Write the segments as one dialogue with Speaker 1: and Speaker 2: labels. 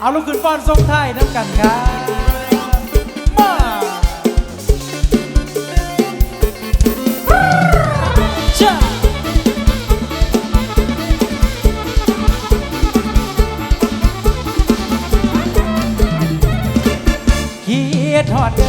Speaker 1: เอาลูกขึ้นป้อนทรงไทยน้ำกันครับมาจ้าเกียรทอด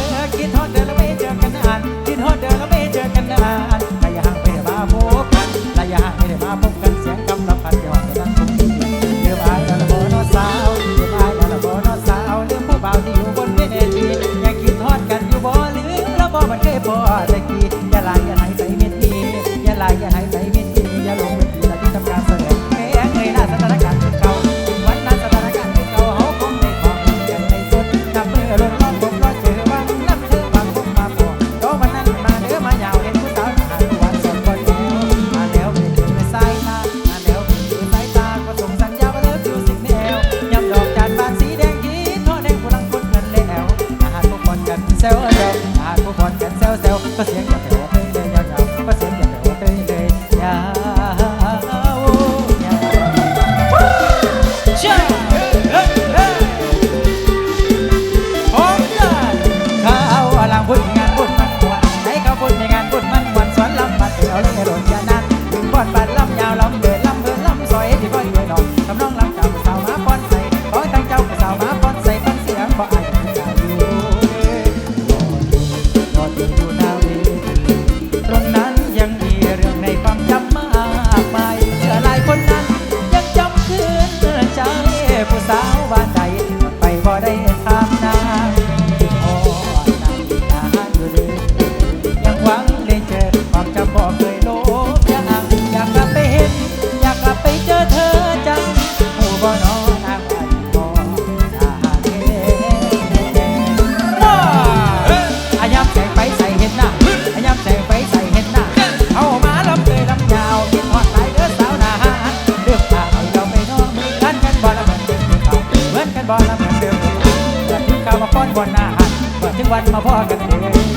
Speaker 1: บนอาหานก่อถึงวันมาพ่อกันเอง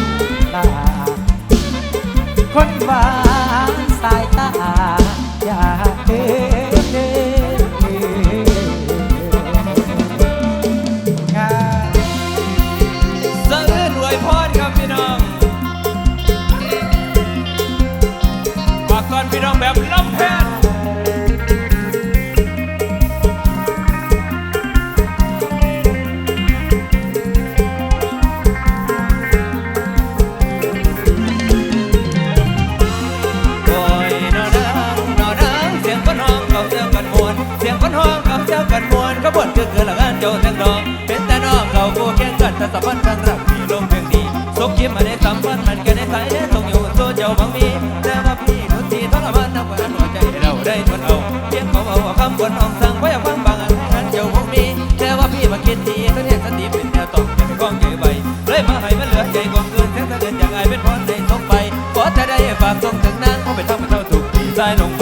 Speaker 1: ลาคนหวานสายตาอยากเจองานเสริรวย
Speaker 2: พรครับพี่น้องฝากก่อนพี่น้องแบบล้ำแพล จทย์นักร้องเป็นแต่น้องเราคู่แข่งกันแต่สะพันธ์กัรักมีลมเพียงดีสกิมมาได้สัมพันธ์มันแค่ในสายแล้ตรงอยู่โซเจ้าบางมีแต่ว่าพี่ดนตรีทรมานทำกันหัวใจเราได้ทนเอาเพียงเขาเอาคำบนอ่องสั่งไว้เอาความบางอันให้กันเจ้าพวกนี้แค่ว่าพี่มา
Speaker 3: คิดดีทั้งเทศสติเป็นแนวตกเป็นก
Speaker 2: องใหญ่ใบเลยมาให้มันเหลือใจกองเงินแท้งสะเกินอย่างไอเป็
Speaker 4: นพรในท้องไปขอจะได้ฝากส่งถึงนางเขาไปทำเป็นเท่าถูกใจล
Speaker 2: ง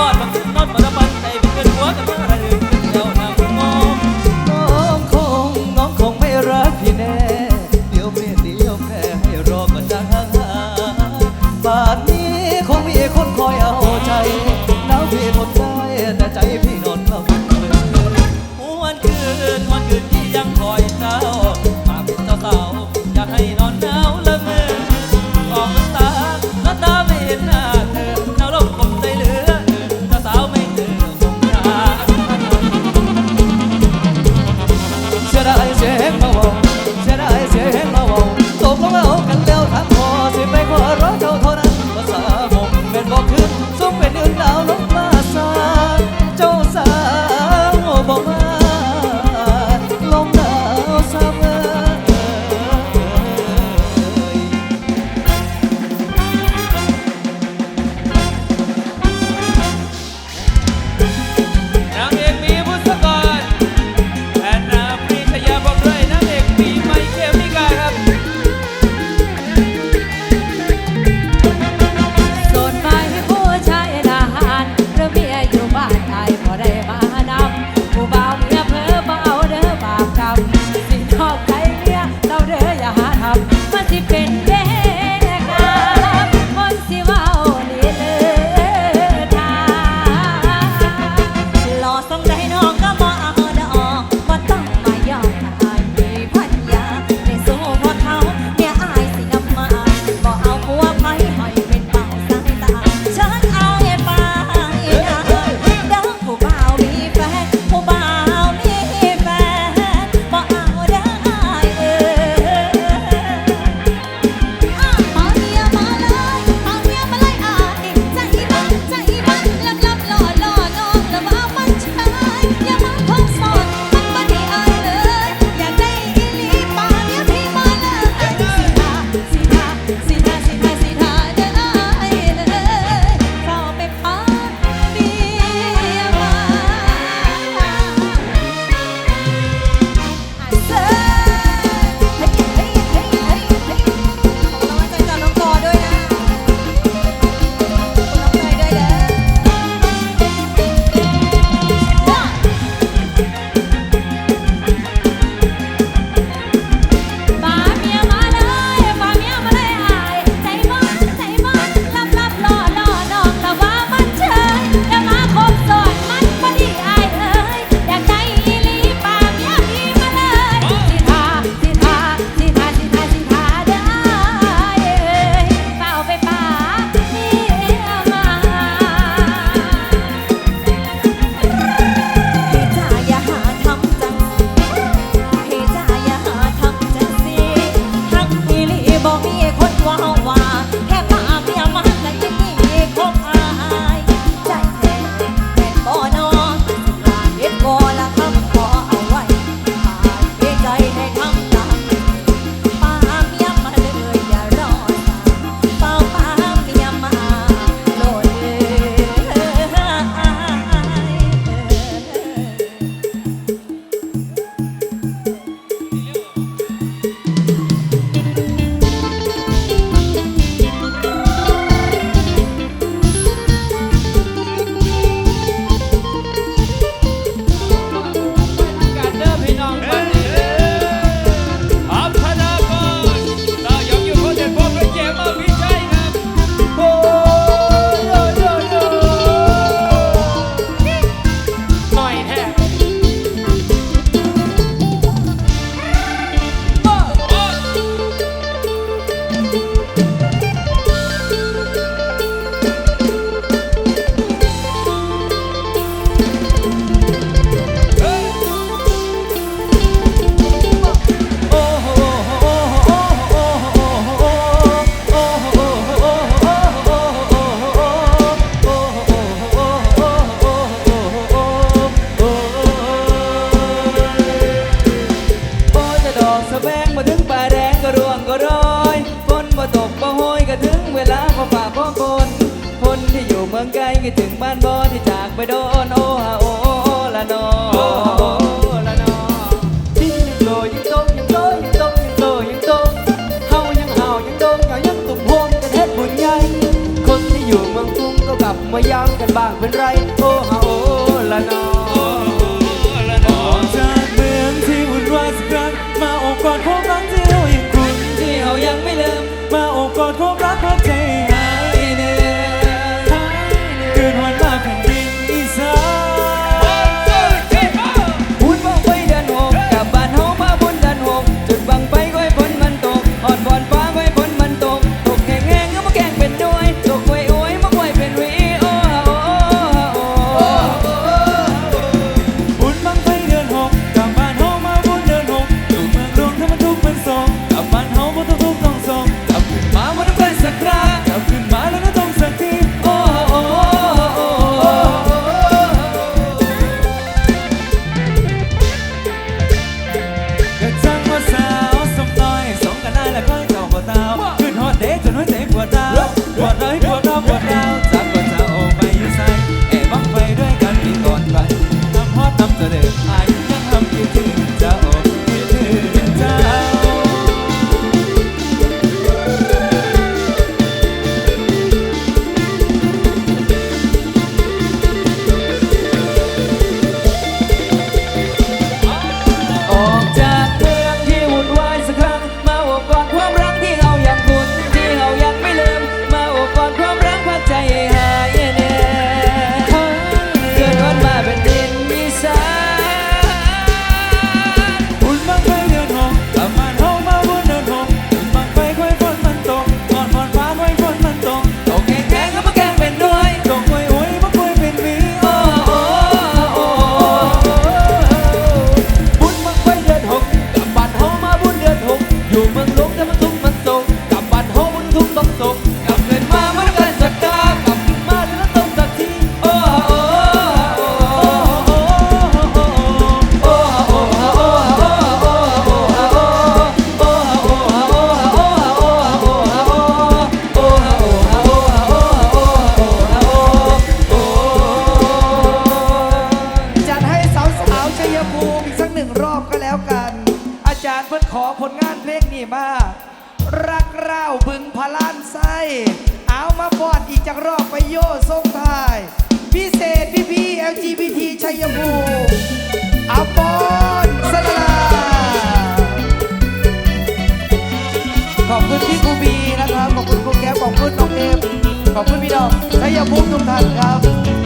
Speaker 2: อดมั
Speaker 5: ง กสะแบงมาถึงป่าแดงก็ร่วงก็ร้อยฝนมาตกมาโอยก็ถึงเวลาพอฝ่าพ่อฝนคนที่อยู่เมืองไกลก็ถึงบ้านบ่ที่จากไปโดนโอฮาโอโอนอละนอดิ้งโตยังโตยังโตยังโตยังงโต
Speaker 6: เฮา
Speaker 5: ยังเฮายังโตยั
Speaker 6: งยังตุ่มโฮ
Speaker 5: มกันเฮ็ดบุญใหญ่คนที่อยู่เมื
Speaker 6: องกรุงก็กลับมายา
Speaker 5: มกันบ้า
Speaker 6: งเป็น
Speaker 5: ไร
Speaker 7: ขอบคุณพี่ดอกชัยภูมิทุมทันครับ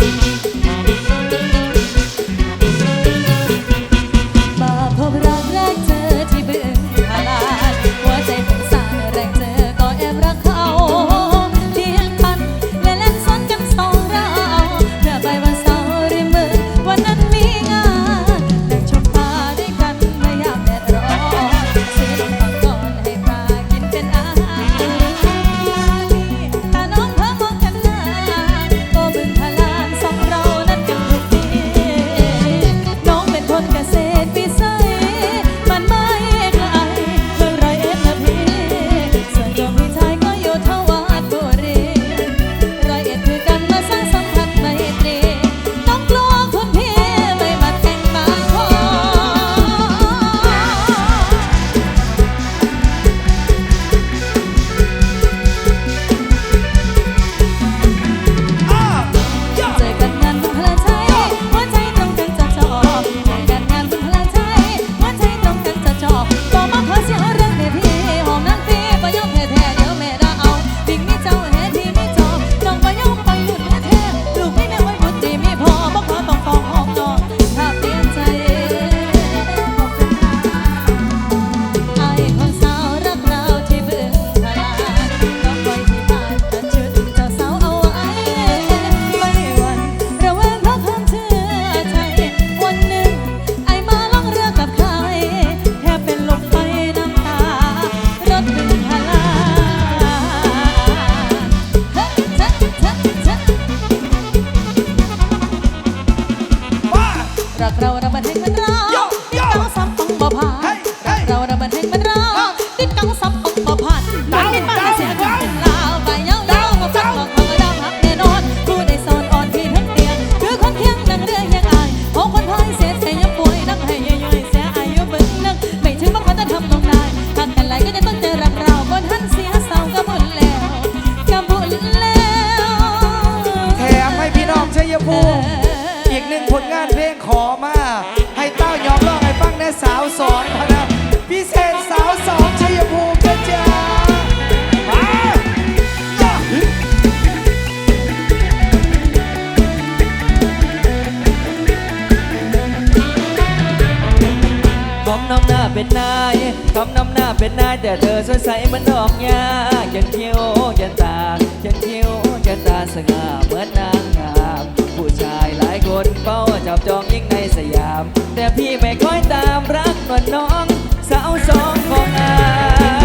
Speaker 8: สง่าเหมือนนางงา
Speaker 5: ม ผู้ชายหลายคนเฝ้าจับจองยิ่งในสยาม แต่พี่ไม่ค่อยตามรักนวลน้อง สาวสองของอา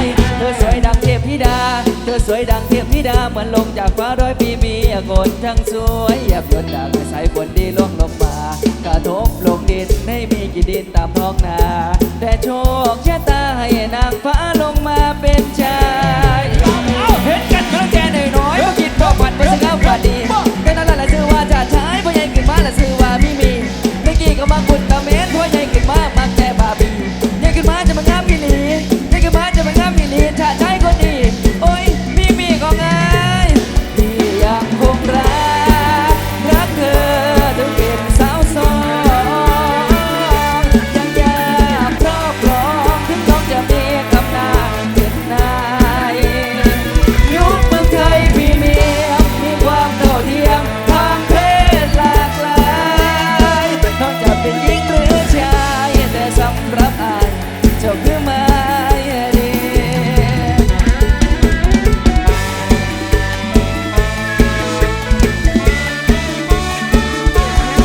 Speaker 5: ยเธอสวยดังเทพธิดา เธอสวยดังเทพธิดาเหมือนลงจากฟ้าร้อยปีมีคนทั้งสวยหยับยนต์ดังสายฝนดีล่วงลงมากระทบลงดินให้มีกี่ดินตามท้องนา แต่โชคชะตาให้นางฟ้า